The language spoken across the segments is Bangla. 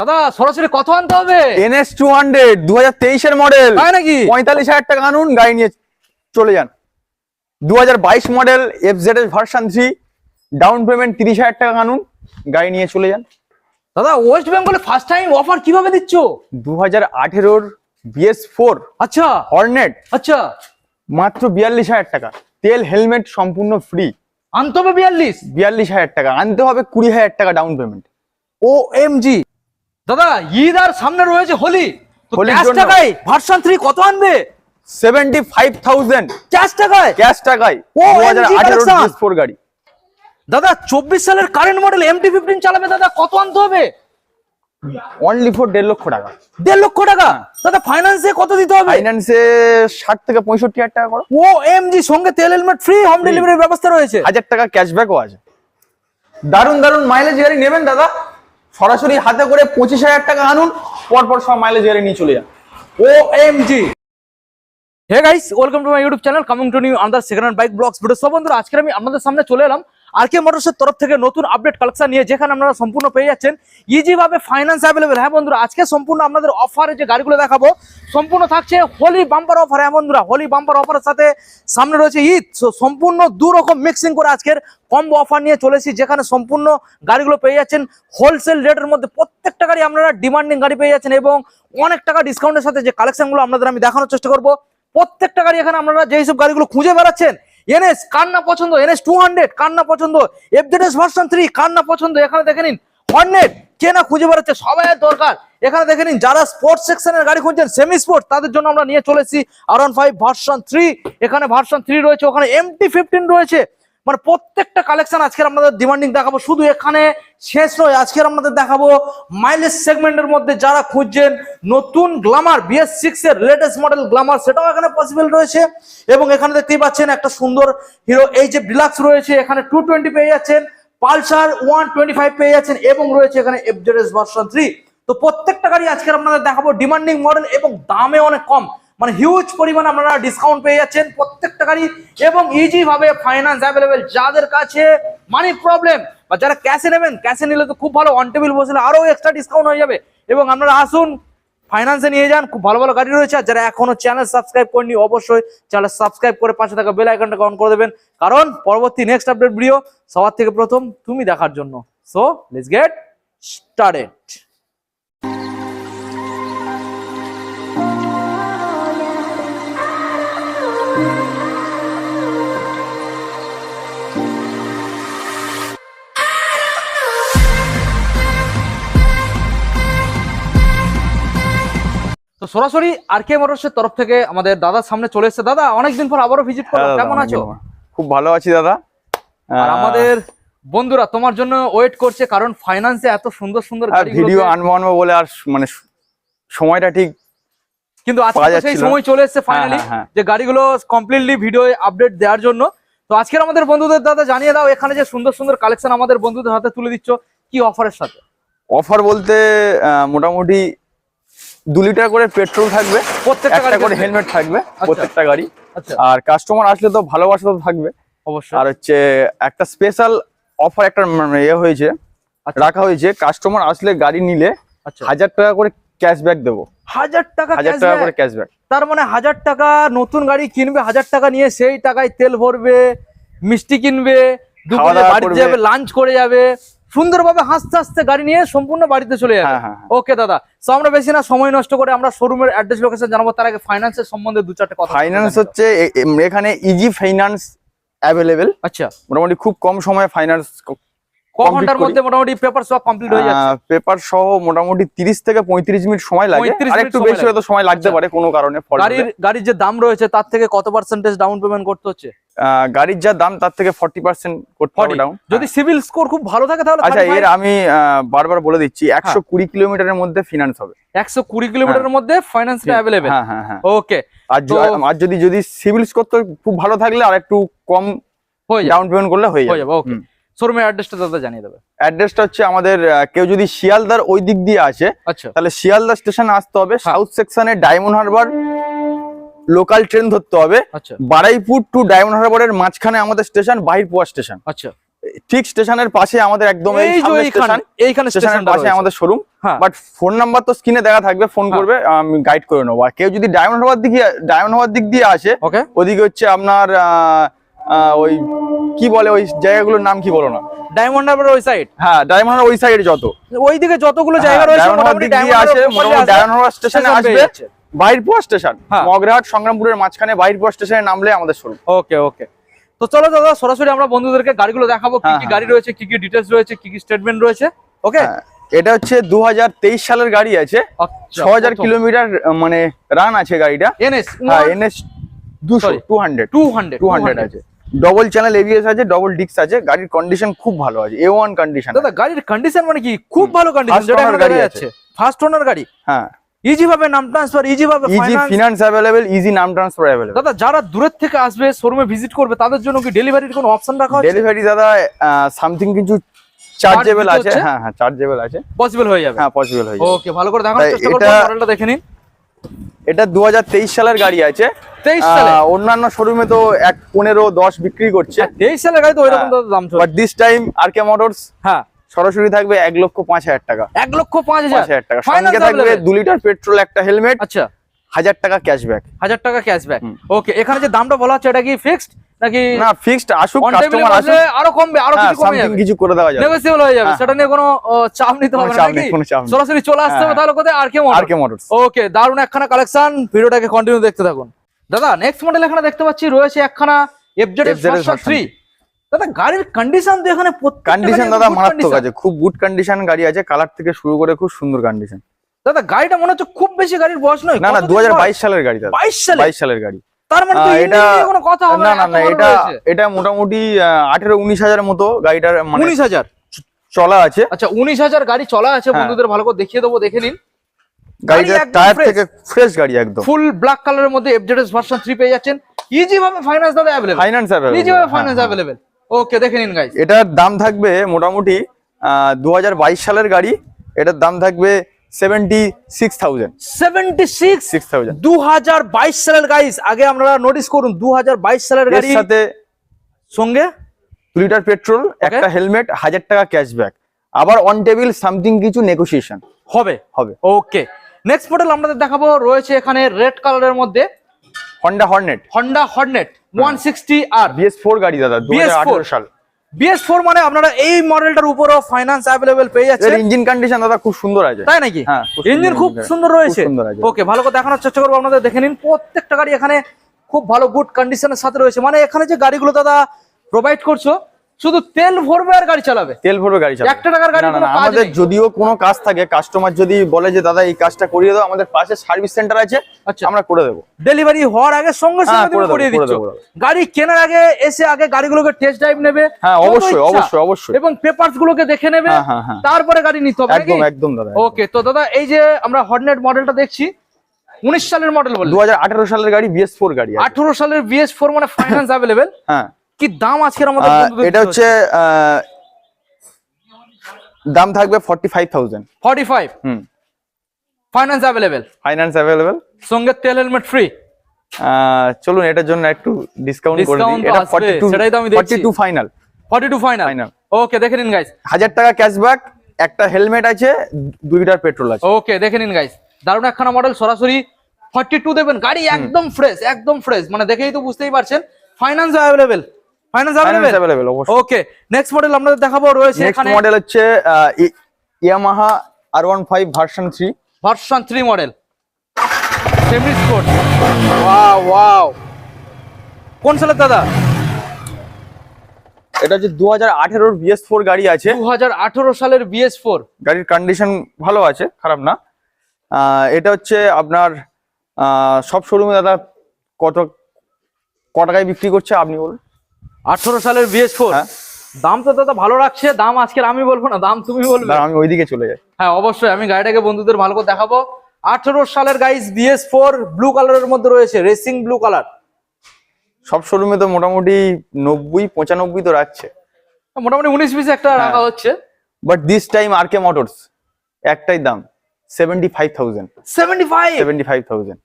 দাদা সরাসরি কত আনতে হবে। এনএস টু হান্ড্রেড দু হাজার তেইশের মডেল তাই নাকি? পঁয়তাল্লিশ হাজার টাকা আনুন গাড়ি নিয়ে চলে যান। দু হাজার বাইশ model F Z S version three down payment তিরিশ হাজার টাকা আনুন গাড়ি নিয়ে চলে যান। দাদা ওয়েস্ট বেঙ্গলে ফার্স্ট টাইম অফার কীভাবে দিচ্ছ? দু হাজার আঠেরোর বিএস ফোর আচ্ছা। হর্নেট আচ্ছা। মাত্র বিয়াল্লিশ হাজার টাকা। তেল হেলমেট সম্পূর্ণ ফ্রি আনতে হবে বিয়াল্লিশ। বিয়াল্লিশ হাজার টাকা। আনতে হবে কুড়ি হাজার টাকা down payment O M G দাদা ঈদ আর সামনে রয়েছে হোলি। ক্যাশ টাকায় ভার্সন থ্রি কত আনবে? সেভেন্টি ফাইভ থাউজেন্ড ক্যাশ টাকায়? ক্যাশ টাকায়। ও, ফোর গাড়ি। দাদা চব্বিশ সালের কারেন্ট মডেল এমটি ফিফটিন চালাবে দাদা কত আনতে হবে? অনলি ফোর দেড় লক্ষ টাকা। দেড় লক্ষ টাকা? দাদা ফাইন্যান্সে কত দিতে হবে? ফাইন্যান্সে ষাট থেকে পঁয়ষট্টি হাজার টাকা করো। ও এম জি সঙ্গে তেল হেলমেট ফ্রি হোম ডেলিভারির ব্যবস্থা রয়েছে। হাজার টাকা ক্যাশব্যাকও আছে। দারুণ দারুণ মাইলেজ গাড়ি নেবেন দাদা। সরাসরি হাতে করে পঁচিশ হাজার টাকা আনুন, পরপর সব মাইলেজ এর নিয়ে চলে যান। ও এম জি হ্যাঁ guys welcome to my YouTube channel coming to new আমাদের second hand bike blogs video সব বন্ধুরা আজকে আমি আপনাদের সামনে চলে এলাম আর কে মোটরসের তরফ থেকে নতুন আপডেট কালেকশন নিয়ে যেখানে আপনারা সম্পূর্ণ পেয়ে যাচ্ছেন। ইজি ভাবে ফাইন্যান্স অ্যাভেলেবেল হ্যাঁ বন্ধুরা, আজকে সম্পূর্ণ আপনাদের অফারে যে গাড়িগুলো দেখাবো, সম্পূর্ণ থাকছে হোলি বাম্পার অফার হ্যাঁ বন্ধুরা হোলি বাম্পার অফারের সাথে সামনে রয়েছে ঈদ সম্পূর্ণ দু রকম মিক্সিং করে আজকের কম্বো অফার নিয়ে চলেছি যেখানে সম্পূর্ণ গাড়িগুলো পেয়ে যাচ্ছেন। হোলসেল রেটের মধ্যে প্রত্যেকটা গাড়ি আপনারা ডিমান্ডিং গাড়ি পেয়ে যাচ্ছেন এবং অনেক টাকা ডিসকাউন্টের সাথে যে কালেকশনগুলো আপনাদের আমি দেখানোর চেষ্টা করব। প্রত্যেকটা গাড়ি এখানে আপনারা যে সব গাড়িগুলো খুঁজে বেড়াচ্ছেন এনএস, কার না পছন্দ? এনএস টু হান্ড্রেড কার না পছন্দ? এফজেডএস ভার্সন থ্রি কার না পছন্দ? এখানে দেখে নিন হর্নেট কে না খুঁজে বেড়াচ্ছে? সবাই দরকার। এখানে দেখে নিন, যারা স্পোর্টস সেকশনের গাড়ি খুঁজছেন সেমি স্পোর্টস তাদের জন্য আমরা নিয়ে চলেছি R one five version three এখানে ভার্সন থ্রি রয়েছে, ওখানে এমটি ফিফটিন রয়েছে। মানে প্রত্যেকটা কালেকশন আজকের আপনাদের ডিমান্ডিং দেখাবো। শুধু এখানে শেষ নয়, আজকের আপনাদের দেখাবো মাইলেজ সেগমেন্টের মধ্যে যারা খুঁজছেন, নতুন গ্লামার বিএস সিক্স এর লেটেস্ট মডেল গ্লামার সেটাও এখানে পসিবল রয়েছে। এবং এখানে দেখতেই পাচ্ছেন একটা সুন্দর হিরো এই যে ডিলাক্স রয়েছে, এখানে টু টোয়েন্টি পেয়ে যাচ্ছেন পালসার ওয়ান টোয়েন্টি ফাইভ পেয়ে যাচ্ছেন, এবং রয়েছে এখানে এফজেডএস ভার্সন থ্রি তো প্রত্যেকটা গাড়ি আজকের আপনাদের দেখাবো ডিমান্ডিং মডেল এবং দামে অনেক কম। মানে হিউজ পরিমাণ আপনারা ডিসকাউন্ট পেয়ে যাচ্ছেন প্রত্যেকটা গাড়ি এবং ইজি ভাবে ফাইন্যান্স অ্যাভেলেবেল যাদের কাছে মানি প্রবলেম বা যারা ক্যাশে নেবেন ক্যাশে নিলে তো খুব ভালো অন টেবিল বসলে আরও এক্সট্রা ডিসকাউন্ট হয়ে যাবে। এবং আপনারা আসুন ফাইন্যান্সে নিয়ে যান, খুব ভালো ভালো গাড়ি রয়েছে। আর যারা এখনও চ্যানেল সাবস্ক্রাইব করেনি অবশ্যই চ্যানেল সাবস্ক্রাইব করে পাশে থাকা বেল আইকনটাকে অন করে দেবেন। কারণ পরবর্তী নেক্সট আপডেট ভিডিও সবার থেকে প্রথম তুমি দেখার জন্য। সো লেটস গেট স্টার্টেড তো সরাসরি আর কে মোটরসের তরফ থেকে আমাদের দাদার সামনে চলে এসেছে। দাদা অনেকদিন পর আবারও ভিজিট করো হ্যাঁ কেমন আছো? খুব ভালো আছি দাদা। আর আমাদের বন্ধুরা তোমার জন্য ওয়েট করছে কারণ ফাইন্যান্সে এত সুন্দর সুন্দর ভিডিও আনব আনব বলে আর মানে সময়টা ঠিক কিন্তু আজকে সেই সময় চলে এসেছে ফাইনালি হ্যাঁ, হ্যাঁ। যে গাড়িগুলো কমপ্লিটলি ভিডিও আপডেট দেওয়ার জন্য। তো আজকের আমাদের বন্ধুদের দাদা জানিয়ে দাও এখানে যে সুন্দর সুন্দর কালেকশন আমাদের বন্ধুদের হাতে তুলে দিচ্ছ কি অফারের সাথে? অফার বলতে মোটামুটি দু লিটার করে পেট্রোল থাকবে প্রত্যেকটা করে হেলমেট থাকবে প্রত্যেকটা গাড়ি। আচ্ছা। আর কাস্টমার আসলে তো ভালোবাসা তো থাকবে। অবশ্যই। আর হচ্ছে একটা স্পেশাল অফার একটা মানে ইয়ে হয়েছে আচ্ছা। রাখা হয়েছে কাস্টমার আসলে গাড়ি নিলে আচ্ছা। হাজার টাকা করে ক্যাশব্যাক দেবো। হাজার টাকা হাজার টাকা। করে ক্যাশব্যাক তার মানে হাজার টাকা নতুন গাড়ি কিনবে হাজার টাকা নিয়ে সেই টাকায় তেল ভরবে মিষ্টি কিনবে লাঞ্চ করে যাবে সুন্দরভাবে হাসতে হাসতে গাড়ি নিয়ে সম্পূর্ণ বাড়িতে চলে যাবে। হ্যাঁ হ্যাঁ হ্যাঁ। ওকে দাদা। তো আমরা বেশি না সময় নষ্ট করে আমরা শোরুমের অ্যাড্রেস লোকেশন জানাব। তার আগে ফাইন্যান্সের সম্বন্ধে দু চারটে কথা ফাইন্যান্স হচ্ছে এখানে ইজি ফাইন্যান্স অ্যাভেলেবেল আচ্ছা। মোটামুটি খুব কম সময়ে ফাইন্যান্স ঘণ্টার মধ্যে মোটামুটি পেপার সব কমপ্লিট হয়ে যাচ্ছে। পেপার সহ মোটামুটি তিরিশ থেকে পঁয়ত্রিশ মিনিট সময় লাগে। 35 আর একটু বেশি হয়তো সময় লাগতে আচ্ছা। পারে কোনো কারণে গাড়ির গাড়ির যে দাম রয়েছে তার থেকে কত পার্সেন্টেজ ডাউন পেমেন্ট করতে হচ্ছে? গাড়ির যা দাম তার থেকে করতে হবে ডাউন যদি সিভিল স্কোর খুব ভালো থাকে তাহলে আচ্ছা এর আমি বারবার বলে দিচ্ছি একশো কুড়ি কিলোমিটারের মধ্যে ফিনান্স হবে। একশো কুড়ি কিলোমিটারের মধ্যে ফাইন্যান্সটা অ্যাভেলেবেল হ্যাঁ হ্যাঁ হ্যাঁ ওকে আর যদি যদি সিভিল স্কোর তো খুব ভালো থাকলে আর একটু কম হয়ে ডাউন পেমেন্ট করলে হয়ে হয়ে যাবে। ওকে শোরুমের অ্যাড্রেসটা দাদা জানিয়ে দেবে। অ্যাড্রেসটা হচ্ছে আমাদের কেউ যদি শিয়ালদার ওই দিক দিয়ে আসে আচ্ছা। তাহলে শিয়ালদা স্টেশনে আসতে হবে। সাউথ সেকশনে ডায়মন্ড হারবার লোকাল ট্রেন ধরতে হবে আচ্ছা। বারাইপুর টু ডায়মন্ড হারবারের মাঝখানে আমাদের স্টেশন বাহিরপুয়া স্টেশন আচ্ছা। ঠিক স্টেশনের পাশে আমাদের একদম এই এইখানে স্টেশনের পাশে আমাদের শোরুম। বাট ফোন নাম্বার তো স্ক্রিনে দেখা থাকবে ফোন হ্যাঁ। করবে আমি গাইড করে নেব। আর কেউ যদি ডায়মন্ড হওয়ার দিকে ডায়মন্ড হওয়ার দিক দিয়ে আসে ওদিকে হচ্ছে আপনার আহ, ওই কি বলে ওই জায়গাগুলোর নাম কি বলো না? ডায়মন্ড হারবার ওই সাইড হ্যাঁ ডায়মন্ড ওই সাইডে যত। ওইদিকে যতগুলো জায়গা হ্যাঁ, রয়েছে ডায়মন্ড হারবার মোটামুটি ডায়মন্ড হারবার স্টেশনে স্টেশন আসবে। স্টেশন হ্যাঁ। মগরাহাট সংগ্রামপুরের মাঝখানে বাহিরপুর স্টেশনে নামলে আমাদের শোরুম। ওকে ওকে। তো চলো দাদা সরাসরি আমরা বন্ধুদেরকে গাড়িগুলো দেখাবো। কি হ্যাঁ, কি। গাড়ি রয়েছে কি কি ডিটেলস রয়েছে কি কি স্টেটমেন্ট রয়েছে ওকে? এটা হচ্ছে দু হাজার তেইশ সালের গাড়ি আছে। আচ্ছা, ছ হাজার কিলোমিটার মানে রান আছে গাড়িটা। এনএস এনএস দুশো Sorry. Two hundred two hundred আছে। ডবল চ্যানেল এবিএস আছে ডবল ডিক্স আছে গাড়ির কন্ডিশন খুব ভালো আছে এ ওয়ান কন্ডিশন দাদা গাড়ির কন্ডিশন মানে কি? খুব ভালো কন্ডিশন যেটা এখানে গাড়ি আছে। ফার্স্ট ওনার গাড়ি। হ্যাঁ। ইজি ভাবে নাম ট্রান্সফার ইজি ভাবে ইজি ফিনান্স অ্যাভেলেবেল ইজি নাম ট্রান্সফার অ্যাভেলেবেল দাদা যারা দূরের থেকে আসবে শোরুমে ভিজিট করবে তাদের জন্য কি ডেলিভারির কোনো অপশন রাখা হচ্ছে ডেলিভারি দাদা সামথিং কিছু চার্জেবল আছে। হ্যাঁ হ্যাঁ চার্জেবল আছে। পসিবল হয়ে যাবে। হ্যাঁ পসিবল হয়ে যাবে। ওকে ভালো করে দেখানোর চেষ্টা করব এটা- মডেলটা দেখে নিন। এটা দু হাজার তেইশ সালের গাড়ি আছে। 23 সালে? অন্যান্য শোরুমে তো এক পনেরো দশ বিক্রি করছে। 23 সালের গাড়ি তো ওইরকম হ্যাঁ। দাম but this time R K Motors হ্যাঁ। সরাসরি থাকবে এক লক্ষ পাঁচ হাজার টাকা। এক লক্ষ পাঁচ হাজার? টাকা। সঙ্গে থাকবে দু লিটার পেট্রোল একটা হেলমেট আচ্ছা। হাজার টাকা ক্যাশব্যাক হাজার টাকা ক্যাশব্যাক। ওকে এখানে যে দামটা বলা হচ্ছে এটা কি ফিক্সড নাকি না ফিক্সড আসুক কাস্টমার আসুক। আরও কমবে আরও হ্যাঁ কিছু কমে যাবে। কিছু করে দেওয়া যাবে। নেগোসিয়েবল হয়ে যাবে হ্যাঁ। সেটা নিয়ে কোনো চাপ নিতে হবে না নাকি। সরাসরি চলে আসতে হবে হ্যাঁ। তাহলে কোথায়? আর কে আর কে মোটরস ওকে দারুণ একখানা কালেকশন ভিডিওটাকে কন্টিনিউ দেখতে থাকুন। দাদা নেক্সট মডেল এখানে দেখতে পাচ্ছি রয়েছে একখানা এফজেড FZ এর 3 দাদা গাড়ির কন্ডিশন তো এখানে কন্ডিশন দাদা মারাত্মক আছে খুব গুড কন্ডিশন গাড়ি আছে কালার থেকে শুরু করে খুব সুন্দর কন্ডিশন দাদা গাড়িটা মনে হচ্ছে খুব বেশি গাড়ির বয়স নয় না না কতদিন দু বয়স? সালের গাড়ি দাদা। 22 সালে বাইশ সালের গাড়ি। তার মানে তো আহ, এটা এটা কোনো কথা হবে না না না এত না বড় এটা রয়েছে। এটা মোটামুটি আঠেরো উনিশ হাজার মতো গাড়িটার মানে উনিশ হাজার চলা আছে আচ্ছা উনিশ হাজার গাড়ি চলা আছে হ্যাঁ। বন্ধুদের ভালো করে দেখিয়ে দেবো দেখে নিন গাড়িটার একদম টায়ার fresh। থেকে ফ্রেশ গাড়ি একদম ফুল ব্ল্যাক কালারের মধ্যে এফজেডএস ভার্সন 3 পেয়ে যাচ্ছেন ইজি ভাবে ফাইন্যান্স দাদা अवेलेबल ফাইন্যান্স ইজি ভাবে ফাইন্যান্স अवेलेबल ওকে দেখে নিন গাইস এটার দাম থাকবে মোটামুটি দু সালের গাড়ি এটার দাম থাকবে seventy six thousand. 76 six? Thousand. 2022 সালের গাইস আগে নোটিস করুন 2022 সালের গাড়ি। সাথে সঙ্গে? লিটার পেট্রোল একটা হেলমেট টাকা ক্যাশব্যাক। আবার অন টেবিল সামথিং কিছু নেগোসিয়েশন হবে? হবে। ওকে নেক্সট মডেল আমাদের দেখাবো রয়েছে এখানে রেড কালারের মধ্যে। Honda Hornet Honda Hornet 160 R BS four গাড়ি দাদা দু BS4 বিএস ফোর মানে আপনারা এই মডেলটার উপরও ফাইন্যান্স অ্যাভেলেবল পেয়ে যাচ্ছেন। ইঞ্জিন কন্ডিশন দাদা খুব সুন্দর আছে। তাই নাকি? ইঞ্জিন খুব সুন্দর রয়েছে। ওকে ভালো করে দেখানোর চেষ্টা করব আপনাদের দেখে নিন। প্রত্যেকটা গাড়ি এখানে খুব ভালো গুড কন্ডিশনের সাথে রয়েছে। মানে এখানে যে গাড়িগুলো দাদা প্রোভাইড করছ শুধু তেল ভরবে আর গাড়ি চালাবে। তেল ভরবে গাড়ি চালাবে। একটা টাকার গাড়ি না, আমাদের যদিও কোনো কাজ থাকে কাস্টমার যদি বলে যে দাদা এই কাজটা করিয়ে দাও আমাদের পাশে সার্ভিস সেন্টার আছে আচ্ছা। আমরা করে দেবো। ডেলিভারি হওয়ার আগে সঙ্গে হ্যাঁ, সঙ্গে তুমি করে করিয়ে দিচ্ছ। গাড়ি কেনার আগে এসে আগে গাড়িগুলোকে টেস্ট ড্রাইভ নেবে হ্যাঁ অবশ্যই অবশ্যই অবশ্যই। এবং পেপারস গুলোকে দেখে নেবে হ্যাঁ, হ্যাঁ। তারপরে গাড়ি নিতে হবে একদম একদম দাদা ওকে তো দাদা এই যে আমরা হর্নেট মডেলটা দেখছি উনিশ সালের মডেল বলে। দুই হাজার আঠেরো সালের গাড়ি বিএস ফোর গাড়ি আঠারো সালের বিএস ফোর মানে ফাইন্যান্স অ্যাভেলেবেল হ্যাঁ। কি দাম আজকের আমাদের এটা হচ্ছে দাম থাকবে forty five thousand forty five হুম। ফাইন্যান্স অ্যাভেলেবেল ফাইন্যান্স অ্যাভেলেবেল সঙ্গে তেল হেলমেট ফ্রি চলুন এটার জন্য একটু ডিসকাউন্ট করে Discount দিই। তো এটা আসবে, ফর্টি টু সেটাই তো আমি দেখছি। Forty two final forty two final okay দেখে নিন গাইস হাজার টাকা ক্যাশব্যাক একটা হেলমেট আছে দুই লিটার পেট্রোল আছে। ওকে দেখে নিন গাইস দারুণ একখানা মডেল সরাসরি ফর্টি টু দেবেন। গাড়ি একদম ফ্রেশ একদম ফ্রেশ মানে দেখেই তো বুঝতেই পারছেন। ফাইন্যান্স অ্যাভেলেবেল ফাইন্যান্স অবশ্যই। ওকে নেক্সট মডেল আপনাদের দেখাবো রয়েছে নেক্সট মডেল হচ্ছে Yamaha R one five version three version three model semi sport wow wow কোন সালের দাদা? এটা হাজার আঠেরোর বিএস ফোর গাড়ি আছে। দু হাজার আঠেরো সালের বিএস ফোর গাড়ির কন্ডিশন ভালো আছে খারাপ না। এটা হচ্ছে আপনার সব শোরুমে দাদা কত ক টাকায় বিক্রি করছে আপনি বলুন। আঠেরো সালের বিএস ফোর হ্যাঁ। দাম তো দাদা ভালো রাখছে দাম আজকের আমি বলব না দাম তুমি বলবে। আমি ওইদিকে চলে যাই। হ্যাঁ অবশ্যই আমি গাড়িটাকে বন্ধুদের ভালো করে দেখাবো। আঠারো সালের গাইস বিএস ফোর ব্লু কালারের মধ্যে রয়েছে রেসিং ব্লু কালার সব শোরুমে তো মোটামুটি নব্বই পঁচানব্বই তো রাখছে। মোটামুটি উনিশ বিশ একটা হ্যাঁ। রাখা হচ্ছে। But this time R K Motors একটাই দাম seventy five thousand seventy five seventy five thousand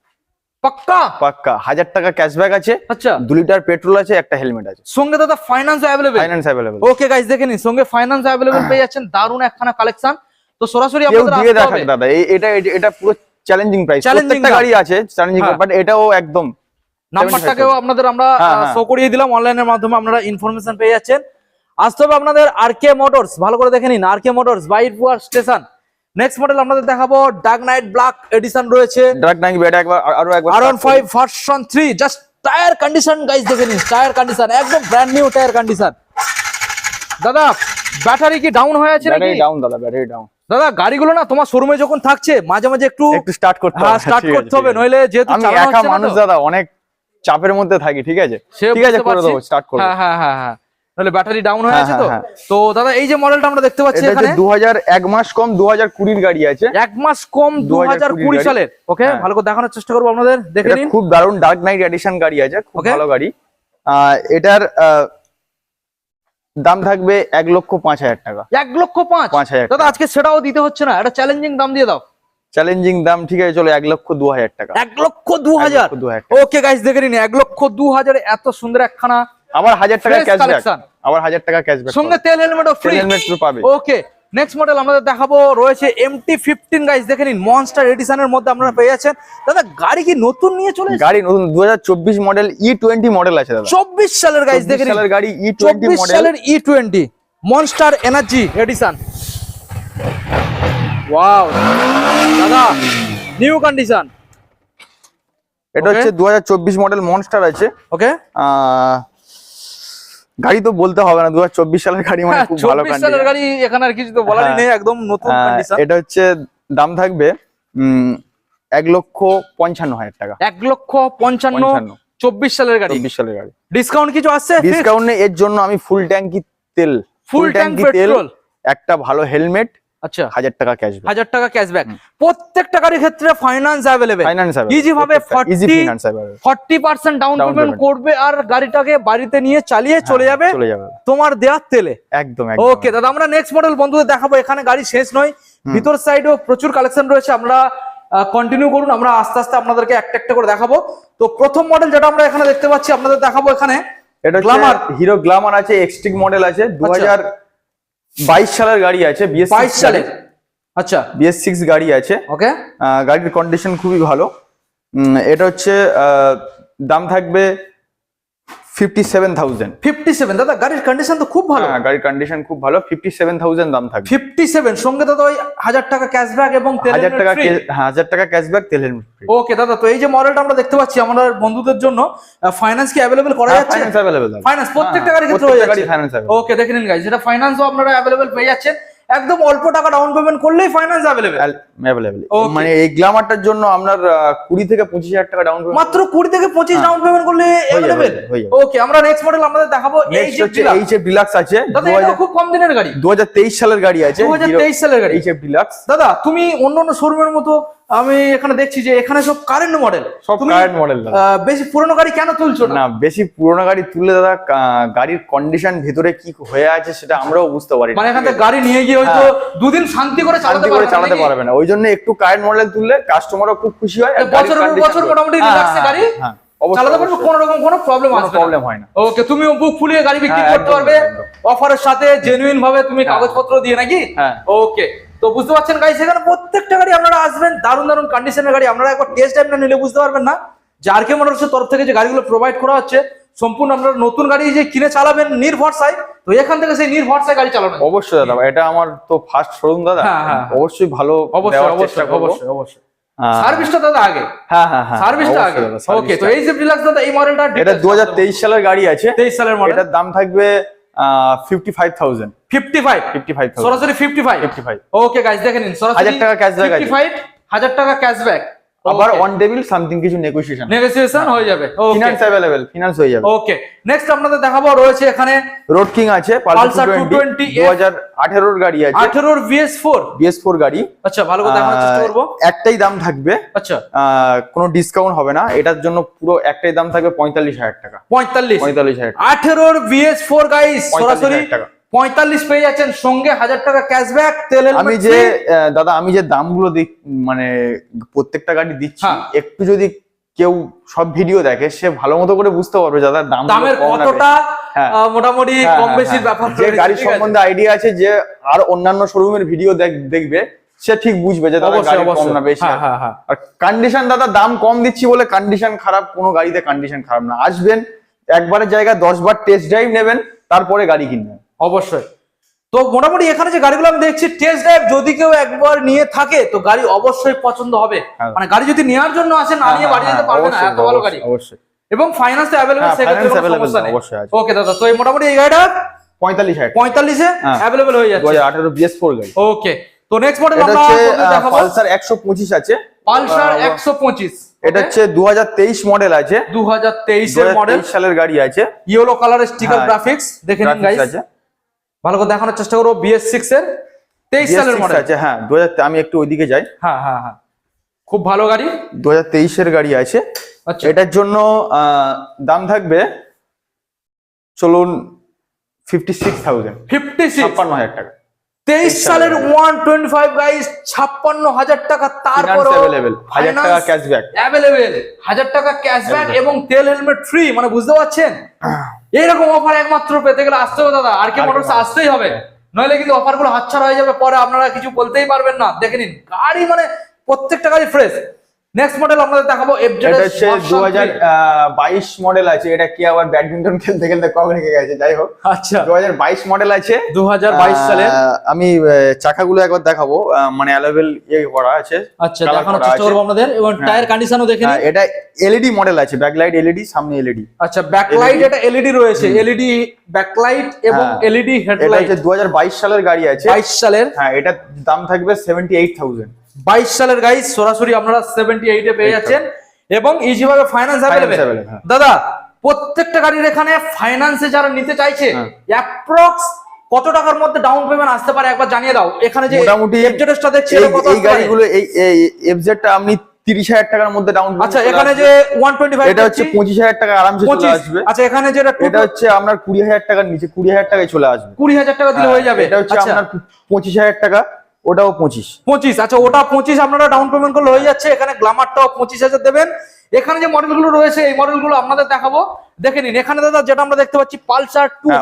পাক্কা? পাক্কা। হাজার টাকা ক্যাশব্যাক আছে আচ্ছা। দু লিটার পেট্রোল আছে একটা হেলমেট আছে। সঙ্গে দাদা finance available finance available okay guys দেখে নিন সঙ্গে ফাইন্যান্স অ্যাভেলেবেল পেয়ে যাচ্ছেন দারুণ একখানা কালেকশন তো সরাসরি আপনাদের দিয়ে দেখাক। দাদা। এটা এটা- পুরো চ্যালেঞ্জিং প্রাইস প্রত্যেকটা গাড়ি আছে চ্যালেঞ্জিং হ্যাঁ। বাট এটাও একদম নাম্বারটাকেও আপনাদের আমরা হ্যাঁ, হ্যাঁ। শো করিয়ে দিলাম অনলাইনের মাধ্যমে আপনারা ইনফরমেশন পেয়ে যাচ্ছেন। আসতে হবে আপনাদের আর কে মোটরস ভালো করে দেখে নিন আর কে মোটরস বাইরপুয়ার স্টেশন। নেক্সট মডেল আপনাদের দেখাবো ডার্ক নাইট ব্ল্যাক এডিশন রয়েছে। ড্রাগ নাইট এটা একবার আর- একবার R one start five version three just tyre condition guys দেখে নিন টায়ার কন্ডিশন একদম ব্র্যান্ড নিউ টায়ার কন্ডিশন দাদা ব্যাটারি কি ডাউন হয়ে আছে নাকি? ব্যাটারি ডাউন দাদা ব্যাটারি ডাউন দাদা গাড়িগুলো না তোমার শোরুমে যখন থাকছে মাঝে মাঝে একটু একটু স্টার্ট করতে হ্যাঁ হবে স্টার্ট করতে হবে নইলে যেহেতু আমি চালানো একা মানুষ দাদা অনেক চাপের মধ্যে থাকি ঠিক আছে? ঠিক আছে করে। দেবো স্টার্ট করব। হ্যাঁ হ্যাঁ হ্যাঁ। হ্যাঁ নাহলে ব্যাটারি ডাউন হয়ে হ্যাঁ, আছে তো? হ্যাঁ, তো দাদা এই যে মডেলটা আমরা দেখতে পাচ্ছি এখানে। এক মাস কম দু হাজার কুড়ির গাড়ি আছে। এক মাস কম দু হাজার 2020 কুড়ি সালের। ওকে হ্যাঁ। ভালো করে দেখানোর চেষ্টা করব আপনাদের দেখে নিন। খুব দারুণ ডার্ক নাইট এডিশন গাড়ি আছে খুব ভালো গাড়ি। এটার দাম থাকবে এক লক্ষ পাঁচ হাজার টাকা। এক লক্ষ পাঁচ? পাঁচ হাজার দাদা আজকে সেটাও দিতে হচ্ছে না এটা চ্যালেঞ্জিং দাম দিয়ে দাও। চ্যালেঞ্জিং দাম ঠিক আছে চলো এক লক্ষ দু হাজার টাকা। এক লক্ষ দু হাজার। ওকে গাইস দেখে নিন এক লক্ষ দু হাজার এত সুন্দর একখানা আবার হাজার টাকা ক্যাশব্যাক। আবার হাজার টাকা ক্যাশব্যাক সঙ্গে তেল হেলমেটও ফ্রি হেলমেট পাবে। ওকে নেক্সট মডেল আমাদের দেখাবো। রয়েছে এমটি ফিফটিন গাইস দেখে নিন। মনস্টার এডিশনের মধ্যে আপনারা পেয়ে যাচ্ছেন। দাদা গাড়ি কি নতুন নিয়ে চলে? গাড়ি নতুন দু হাজার চব্বিশ মডেল ই টোয়েন্টি মডেল আছে দাদা। চব্বিশ সালের গাইস 24 দেখে নিন। সালের গাড়ি ই টোয়েন্টি চব্বিশ মডেল সালের E twenty Monster Energy edition wow দাদা নিউ কন্ডিশন এটা. হচ্ছে দু হাজার চব্বিশ মডেল মনস্টার আছে। ওকে আহ, গাড়ি তো বলতে হবে না দু হাজার চব্বিশ সালের গাড়ি মানে খুব ভালো সালের গাড়ি এখানে আর কিছু তো বলারই হ্যাঁ। নেই একদম নতুন এটা হচ্ছে দাম থাকবে উম, এক লক্ষ পঞ্চান্ন হাজার টাকা। এক লক্ষ পঞ্চান্ন পঞ্চান্ন। চব্বিশ সালের গাড়ি। চব্বিশ সালের গাড়ি। ডিসকাউন্ট কিছু আছে ডিসকাউন্ট এর জন্য আমি ফুল ট্যাঙ্কি তেল। ফুল ট্যাঙ্কি তেল একটা ভালো হেলমেট আচ্ছা। হাজার টাকা ক্যাশব্যাক হাজার টাকা ক্যাশব্যাক প্রত্যেকটা গাড়ির ক্ষেত্রে ফাইন্যান্স অ্যাভেলেবেল ফাইন্যান্স Easy ভাবে easy 40 finance forty percent down payment করবে আর গাড়িটাকে বাড়িতে নিয়ে চালিয়ে চলে যাবে চলে যাবে। তোমার তেলে। একদম ওকে দাদা আমরা নেক্সট মডেল বন্ধুদের দেখাবো। এখানে গাড়ি শেষ নয়। ভিতর সাইডেও প্রচুর কালেকশন রয়েছে। আমরা কন্টিনিউ করুন। আমরা আস্তে আস্তে আপনাদেরকে একটা একটা করে দেখাবো। তো প্রথম মডেল যেটা আমরা এখানে দেখতে পাচ্ছি আপনাদের দেখাবো এখানে। এটা গ্লামার হিরো গ্লামার আছে এক্সট্রিক মডেল আছে। দু হাজার বাইশ সালের গাড়ি আছে বিএস বাইশ সালের? আচ্ছা। বিএস সিক্স গাড়ি আছে। ওকে। গাড়ির কন্ডিশন খুবই ভালো। এটা হচ্ছে দাম থাকবে fifty seven thousand. Fifty seven দাদা গাড়ির কন্ডিশন তো খুব ভালো। হ্যাঁ গাড়ির কন্ডিশন খুব ভালো ফিফটি সেভেন থাউজেন্ড দাম থাকবে। ফিফটি সেভেন সঙ্গে দাদা ওই হাজার টাকা ক্যাশব্যাক এবং হাজার টাকা হ্যাঁ, হাজার টাকা ক্যাশব্যাক তেল হেলমেট ওকে দাদা তো এই যে মডেলটা আমরা দেখতে পাচ্ছি আমাদের বন্ধুদের জন্য ফাইন্যান্স কি অ্যাভেলেবেল করা যাচ্ছে? ফাইন্যান্স অ্যাভেলেবল ফাইন্যান্স প্রত্যেকটা গাড়ির ক্ষেত্রে হয়ে গাড়ি যাচ্ছে। ওকে দেখে নিন গাইজ এটা ফাইন্যান্সও আপনারা অ্যাভেলেবেল পেয়ে যাচ্ছেন। একদম অল্প টাকা ডাউন পেমেন্ট করলেই ফাইন্যান্স অ্যাভেলেবেল अवेलेबल মানে এই গ্লামারটার জন্য আপনার কুড়ি থেকে পঁচিশ হাজার টাকা ডাউন পেমেন্ট মাত্র কুড়ি থেকে পঁচিশ ডাউন পেমেন্ট করলে অ্যাভেলেবেল হয়ে যাবে। ওকে আমরা নেক্সট মডেল আমাদের দেখাবো এই যে হচ্ছে এইচ এফ ডিলাক্স আছে। দাদা খুব কম দিনের গাড়ি। দু হাজার তেইশ সালের গাড়ি আছে দু হাজার তেইশ সালের গাড়ি। এইচ এফ ডিলাক্স দাদা তুমি অন্য অন্য শোরুমের মতো আমি এখানে দেখছি যে এখানে সব কারেন্ট মডেল সব কারেন্ট মডেল বেশি পুরনো গাড়ি কেন তুলছো না? বেশি পুরোনো গাড়ি তুললে দাদা গাড়ির কন্ডিশন ভেতরে কি হয়ে আছে সেটা আমরাও বুঝতে পারি মানে এখান থেকে গাড়ি নিয়ে গিয়ে হয়তো দুদিন শান্তি করে হ্যাঁ। শান্তি চালাতে করে পারবে চালাতে পারবে না। ওই জন্য একটু কারেন্ট মডেল তুললে কাস্টমারও খুব খুশি হয় condition বছর মোটামুটি হ্যাঁ, রিল্যাক্সে হ্যাঁ, গাড়ি হ্যাঁ, চালাতে পারবে কোনো রকম কোনো প্রবলেম আসবে প্রবলেম হয় না। ওকে তুমি বুক ফুলিয়ে গাড়ি বিক্রি হ্যাঁ, করতে পারবে। অফারের সাথে জেনুইন ভাবে তুমি কাগজপত্র দিয়ে নাকি? হ্যাঁ। ওকে তো বুঝতে পারছেন গাড়ি সেখানে প্রত্যেকটা গাড়ি আপনারা আসবেন দারুণ দারুণ কন্ডিশনের গাড়ি আপনারা একবার টেস্ট টাইম না নিলে বুঝতে পারবেন না। যে কে মোটরসের তরফ থেকে যে গাড়িগুলো প্রোভাইড করা হচ্ছে সম্পূর্ণ আপনারা নতুন গাড়ি যে কিনে চালাবেন নির্ভরসায় তো এখান থেকে সেই নির্ভরসায় গাড়ি চালানো অবশ্যই দাদা এটা আমার তো ফার্স্ট শোরুম দাদা। হ্যাঁ, হ্যাঁ, হ্যাঁ। অবশ্যই ভালো অবশ্যই অবশ্যই অবশ্যই অবশ্যই। সার্ভিসটা দাদা আগে। হ্যাঁ হ্যাঁ হ্যাঁ সার্ভিসটা আগে। ওকে তো এই যে ডিলাক্স দাদা এই মডেলটা। এটা দু হাজার তেইশ সালের গাড়ি আছে। তেইশ সালের মডেল এটার দাম থাকবে সরাসরি ফিফটি ফাইভ ওকে গাইস দেখে নিন। সরাসরি হাজার টাকা cashback আছে। 55 হাজার টাকা ক্যাশব্যাক আবার অন টেবিল সামথিং কিছু নেগোসিয়েশন নেগোসিয়েশন হয়ে। যাবে। ফিনান্স অ্যাভেলেবেল ফিনান্স হয়ে যাবে। ওকে নেক্সট আপনাদের দেখাবো রয়েছে এখানে রোড কিং আছে পালসার টু 220 টোয়েন্টি দু হাজার আঠেরোর গাড়ি আছে। 18 এর VS4 বিএস ফোর গাড়ি। আচ্ছা ভালো করে দেখানোর চেষ্টা করব। একটাই দাম থাকবে। আচ্ছা। কোনো ডিসকাউন্ট হবে না। এটার জন্য পুরো একটাই দাম থাকবে পঁয়তাল্লিশ হাজার টাকা। 45 পঁয়তাল্লিশ হাজার টাকা। 18 এর VS4 গাইস সরাসরি টাকা। 45 পেয়ে যাচ্ছেন সঙ্গে হাজার টাকা ক্যাশব্যাক তেল আমি যে দাদা আমি যে দামগুলো মানে প্রত্যেকটা গাড়ি দিচ্ছি হ্যাঁ। একটু যদি কেউ সব ভিডিও দেখে সে ভালো মতো করে বুঝতে পারবে যাদের দাম দামের কতটা হ্যাঁ। মোটামুটি কম বেশির ব্যাপার যে আছে? সম্বন্ধে আইডিয়া আছে যে আর অন্যান্য শোরুমের ভিডিও দেখবে সে ঠিক বুঝবে যে দাদা গাড়ি কম না বেশি। হ্যাঁ হ্যাঁ হ্যাঁ। আর কন্ডিশন দাদা দাম কম দিচ্ছি বলে কন্ডিশন খারাপ কোনো গাড়িতে কন্ডিশন খারাপ না। আসবেন একবারের জায়গায় দশ বার টেস্ট ড্রাইভ নেবেন তারপরে গাড়ি কিনবেন। অবশ্যই। তো মোটামুটি এখানে যে গাড়িগুলো আমি দেখছি টেস্ট ড্রাইভ যদি কেউ একবার নিয়ে থাকে তো গাড়ি অবশ্যই পছন্দ হবে। হ্যাঁ। মানে গাড়ি যদি নেওয়ার জন্য আসে না নিয়ে বাড়ি যেতে পারবে না এত ভালো গাড়ি। অবশ্যই। এবং ফাইন্যান্স তো অ্যাভেলেবল হ্যাঁ, সেক্ষেত্রে কোনো সমস্যা নেই। অবশ্যই আছে। ওকে দাদা তো এই মোটামুটি এই গাড়িটা? পঁয়তাল্লিশ হাজার। পঁয়তাল্লিশে হ্যাঁ। অ্যাভেলেবল হয়ে যাচ্ছে। হাজার আঠারো বিএস ফোর গাড়ি। ওকে তো নেক্সট মডেল আমরা দেখাবো। পালসার একশো পঁচিশ আছে। পালসার আহ, একশো পঁচিশ এটা হচ্ছে দু হাজার তেইশ মডেল আছে। দু হাজার দু তেইশের মডেল সালের গাড়ি আছে। ইয়েলো কালারের স্টিকার হ্যাঁ, গ্রাফিক্স দেখে নিন গাইস আছে। ভালো করে দেখানোর চেষ্টা করব বিএস সিক্স এর তেইশ সালের মডেল আছে হ্যাঁ দু হাজার আমি একটু ওইদিকে যাই। হ্যাঁ হ্যাঁ হ্যাঁ। খুব ভালো গাড়ি। দু হাজার তেইশের গাড়ি আছে। আচ্ছা। এটার জন্য দাম থাকবে চলুন ফিফটি সিক্স থাউজেন্ড ফিফটি ছাপ্পান্ন হাজার টাকা। তেইশ সালের ওয়ান টোয়েন্টি ফাইভ গাইস ছাপ্পান্ন হাজার টাকা তারপর হাজার টাকা ক্যাশব্যাক অ্যাভেলেবেল হাজার টাকা ক্যাশব্যাক এবং তেল হেলমেট ফ্রি মানে বুঝতে পারছেন? এইরকম অফার একমাত্র পেতে গেলে আসতে হবে দাদা। আর কি মোটরস আসতেই হবে। নইলে কিন্তু অফারগুলো হাতছাড়া হয়ে যাবে পরে আপনারা কিছু বলতেই পারবেন না। দেখে নিন গাড়ি মানে প্রত্যেকটা গাড়ি ফ্রেশ নেক্সট মডেল আপনাদের দেখাবো এটা হচ্ছে দু হাজার বাইশ মডেল আছে। এটা কি আবার ব্যাডমিন্টন খেলতে খেলতে কম রেখে গেছে? যাই হোক। আচ্ছা। দু হাজার বাইশ মডেল আছে। দু হাজার বাইশ আহ, সালের। আমি চাকাগুলো একবার দেখাবো। মানে অ্যালেবেল ইয়ে করা আছে। আচ্ছা দেখানোর চেষ্টা। করব আপনাদের। এবং হ্যাঁ। টায়ার কন্ডিশনও দেখে হ্যাঁ, নিন। এটা এলইডি মডেল আছে। ব্যাকলাইট এলইডি সামনে এলইডি আচ্ছা ব্যাকলাইট এটা এলইডি রয়েছে। এলইডি ব্যাকলাইট এবং হ্যাঁ। এলইডি এটা হেডলাইট হচ্ছে দু হাজার বাইশ সালের গাড়ি আছে। বাইশ সালের। হ্যাঁ এটার দাম থাকবে সেভেন্টি এইট থাউজেন্ড বাইশ সালের গাইজ সরাসরি আপনারা সেভেন্টি এইটে পেয়ে যাচ্ছেন। এবং ইজি ভাবে ফাইন্যান্স অ্যাভেলেবেল হ্যাঁ। দাদা প্রত্যেকটা গাড়ির এখানে ফাইন্যান্সে যারা নিতে চাইছে হ্যাঁ। অ্যাপ্রক্স কত টাকার মধ্যে ডাউন পেমেন্ট আসতে পারে একবার জানিয়ে দাও। এখানে যে মোটামুটি এফজেডএসটা দেখছি এই? গাড়িগুলো এই এফজেডটা আপনি তিরিশ হাজার টাকার মধ্যে ডাউন আচ্ছা এখানে যে ওয়ান টোয়েন্টি ফাইভ এটা হচ্ছে পঁচিশ হাজার টাকা আরামসে চলে আসবে। আচ্ছা এখানে যেটা এটা হচ্ছে আপনার কুড়ি হাজার টাকার নিচে কুড়ি হাজার টাকায় চলে আসবে। কুড়ি হাজার টাকা দিলে হয়ে যাবে। এটা হচ্ছে আচ্ছা। আপনার পঁচিশ হাজার টাকা। ওটাও পঁচিশ। পঁচিশ আচ্ছা ওটা পঁচিশ আপনারা ডাউন পেমেন্ট করলে হয়ে যাচ্ছে এখানে গ্লামারটাও পঁচিশ হাজার দেবেন। এখানে যে মডেলগুলো রয়েছে এই মডেলগুলো আপনাদের দেখাবো। দেখে নিন এখানে দাদা যেটা আমরা দেখতে পাচ্ছি পালসার টু হ্যাঁ,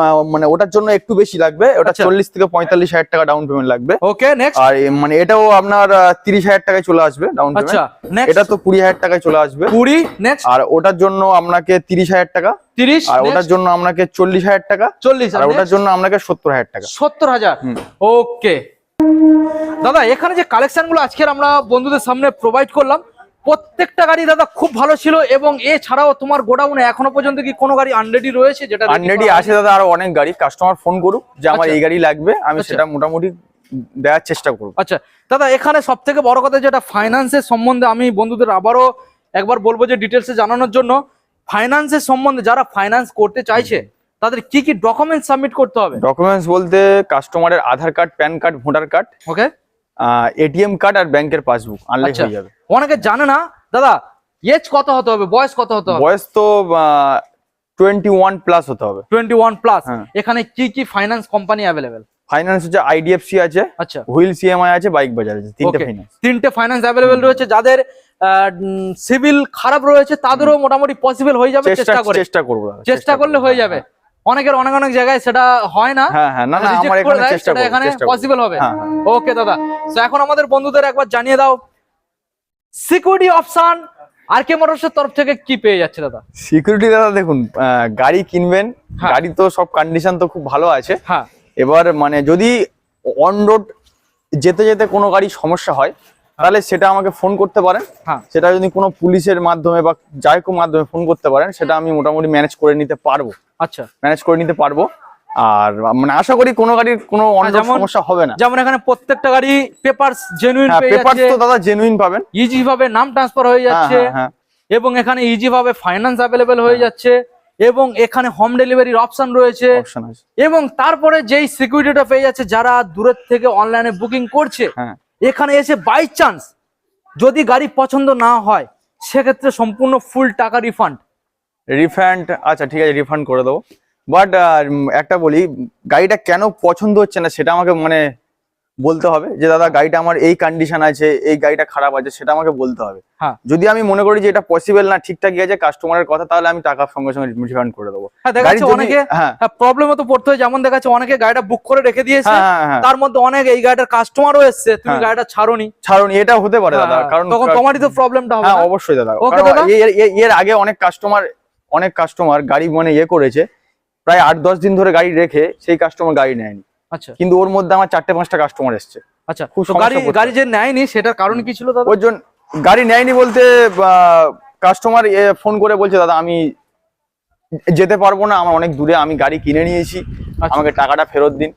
আহ, মানে ওটার জন্য একটু বেশি লাগবে ওটা আচ্ছা। চল্লিশ থেকে পঁয়তাল্লিশ হাজার টাকা ডাউন পেমেন্ট লাগবে। ওকে নেক্সট আর মানে এটাও আপনার তিরিশ হাজার টাকায় চলে আসবে ডাউন আচ্ছা পেমেন্ট এটা তো কুড়ি হাজার টাকায় চলে আসবে। কুড়ি নেক্সট আর ওটার জন্য আপনাকে তিরিশ হাজার টাকা। তিরিশ আর ওটার জন্য আপনাকে চল্লিশ হাজার টাকা। চল্লিশ আর ওটার জন্য আপনাকে সত্তর হাজার টাকা। সত্তর হাজার। ওকে দাদা এখানে যে কালেকশনগুলো আজকের আমরা বন্ধুদের সামনে প্রোভাইড করলাম প্রত্যেকটা গাড়ি দাদা খুব ভালো ছিল এবং এছাড়াও তোমার গোডাউনে এখনও পর্যন্ত কি কোনো গাড়ি আনরেডি রয়েছে যেটা আনরেডি আছে দাদা আরও অনেক গাড়ি কাস্টমার ফোন করুক যে আমার আচ্ছা। এই গাড়ি লাগবে আমি আচ্ছা। সেটা মোটামুটি দেওয়ার চেষ্টা করব আচ্ছা দাদা এখানে সব থেকে বড় কথা যেটা ফাইন্যান্সের সম্বন্ধে আমি বন্ধুদের আবারও একবার বলব যে ডিটেলসে জানানোর জন্য ফাইন্যান্সের সম্বন্ধে যারা ফাইন্যান্স করতে চাইছে তাদের কি কি ডকুমেন্ট সাবমিট করতে হবে? ডকুমেন্টস বলতে কাস্টমারের Aadhaar card PAN card voter card okay ATM card আর ব্যাংকের পাসবুক আনলে। হয়ে যাবে। অনেকে জানে না। দাদা এজ কত হতে হবে? বয়স কত হতে হবে? বয়স তো টোয়েন্টি ওয়ান প্লাস হতে হবে। টোয়েন্টি ওয়ান প্লাস হ্যাঁ। এখানে কি কি ফাইন্যান্স কোম্পানি অ্যাভেলেবেল ফাইন্যান্স হচ্ছে আইডিএফসি আছে আচ্ছা। হুইল সিএমআই আছে বাইক বাজার আছে তিনটে Okay. ফাইন্যান্স তিনটে ফাইন্যান্স অ্যাভেলেবেল রয়েছে যাদের সিভিল খারাপ রয়েছে তাদেরও মোটামুটি পসিবল হয়ে যাবে চেষ্টা করে। চেষ্টা করব চেষ্টা করলে হয়ে যাবে। অনেকের অনেক অনেক জায়গায় সেটা হয় না। হ্যাঁ হ্যাঁ এখানে চেষ্টা সেটা এখানে পসিবল হবে। হ্যাঁ হ্যাঁ। ওকে দাদা। তো এখন আমাদের বন্ধুদের একবার জানিয়ে দাও। সিকিউরিটি অপশন আর কে মোটরসের তরফ থেকে কি পেয়ে যাচ্ছে দাদা? সিকিউরিটি দাদা দেখুন গাড়ি কিনবেন। গাড়ি তো সব কন্ডিশন তো খুব ভালো আছে। হ্যাঁ। এবার মানে যদি অন রোড যেতে যেতে কোনো গাড়ি সমস্যা হয় তাহলে সেটা আমাকে ফোন করতে পারেন। হ্যাঁ। সেটা যদি কোনো পুলিশের মাধ্যমে বা যাই কোনো মাধ্যমে ফোন করতে পারেন সেটা আমি মোটামুটি ম্যানেজ করে নিতে পারব। আচ্ছা। ম্যানেজ করে নিতে পারব। আর মানে আশা করি কোনো গাড়ির কোনো হ্যাঁ, সমস্যা হবে না। যেমন এখানে প্রত্যেকটা গাড়ি পেপারস জেনুইন হ্যাঁ পেয়ে পেপার তো দাদা জেনুইন পাবেন। ইজি ভাবে নাম ট্রান্সফার হয়ে হ্যাঁ যাচ্ছে। এবং এখানে ইজি ভাবে ফাইন্যান্স অ্যাভেলেবেল হয়ে। যাচ্ছে। এবং এখানে হোম ডেলিভারির অপশন রয়েছে। এবং তারপরে যেই সিকিউরিটিটা পেয়ে যাচ্ছে যারা দূরের থেকে অনলাইনে বুকিং করছে হ্যাঁ। এখানে এসে বাই চান্স যদি গাড়ি পছন্দ না হয়, সেক্ষেত্রে সম্পূর্ণ ফুল টাকা রিফান্ড রিফান্ড আচ্ছা ঠিক আছে রিফান্ড করে দেবো। বাট একটা বলি, গাড়িটা কেন পছন্দ হচ্ছে না সেটা আমাকে মানে বলতে হবে যে দাদা গাড়িটা আমার এই কন্ডিশন আছে এই গাড়িটা খারাপ আছে সেটা আমাকে বলতে হবে। হ্যাঁ। যদি আমি মনে করি যে এটা পসিবল না ঠিকঠাক আছে কাস্টমারের কথা তাহলে আমি টাকা সঙ্গে সঙ্গে রিফান্ড করে দেবো। হ্যাঁ অনেকে হ্যাঁ। প্রবলেমে তো পড়তে হয় যেমন দেখা যাচ্ছে অনেকে গাড়িটা বুক করে রেখে দিয়েছে তার মধ্যে অনেক এই গাড়িটার কাস্টমারও এসছে তুমি। গাড়িটা ছাড়োনি। ছাড়ুন এটা হতে পারে দাদা কারণ তখন তোমারই তো প্রবলেমটা হবে অবশ্যই দাদা এর আগে অনেক কাস্টমার অনেক কাস্টমার গাড়ি মানে ইয়ে করেছে প্রায় আট দশ দিন ধরে গাড়ি রেখে সেই কাস্টমার গাড়ি নেয়নি। আচ্ছা। কিন্তু ওর মধ্যে আমার চারটে পাঁচটা কাস্টমার এসছে। আচ্ছা গাড়ি গাড়ি যে নেয়নি সেটার কারণ কি ছিল দাদা? ওর জন্য গাড়ি নেয়নি বলতে কাস্টমার ফোন করে বলছে দাদা আমি যেতে পারব না আমার অনেক দূরে আমি গাড়ি কিনে নিয়েছি আচ্ছা। আমাকে টাকাটা ফেরত দিন।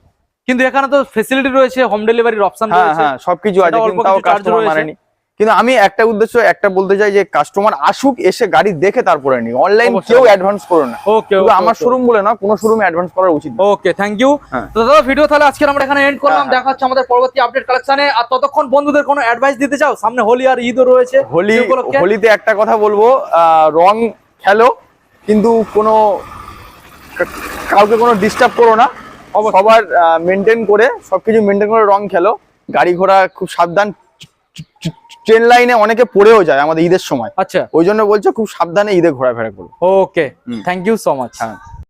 কিন্তু এখানে তো ফেসিলিটি রয়েছে হোম ডেলিভারির অপশন হ্যাঁ হ্যাঁ সবকিছু আছে কিন্তু তাও কাস্টমার মানেনি। কিন্তু আমি একটা উদ্দেশ্য একটা বলতে চাই যে কাস্টমার আসুক এসে গাড়ি দেখে তারপরে নি অনলাইন কেউ অ্যাডভান্স করো না। ওকে আমার শোরুম বলে না কোনো শোরুমে অ্যাডভান্স করা উচিত। Okay thank you. তো দাদা ভিডিও তাহলে আজকে আমরা এখানে এন্ড করলাম। হ্যাঁ, হ্যাঁ। দেখা হচ্ছে আমাদের পরবর্তী আপডেট কালেকশনে আর ততক্ষণ বন্ধুদের কোনো অ্যাডভাইস দিতে চাও? সামনে হোলি আর ঈদও রয়েছে। হোলি হোলিতে একটা কথা বলব রং খেলো কিন্তু কোনো কাউকে কোনো ডিস্টার্ব করো না। সবার মেনটেন করে সবকিছু মেনটেন করে রং খেলো। গাড়ি ঘোড়া খুব সাবধান ট্রেন লাইনে অনেকে পড়েও যায় আমাদের ঈদের সময়। আচ্ছা। ওই জন্য বলছে খুব সাবধানে ঈদে ঘোরাফেরা করো। Okay thank you so much হ্যাঁ।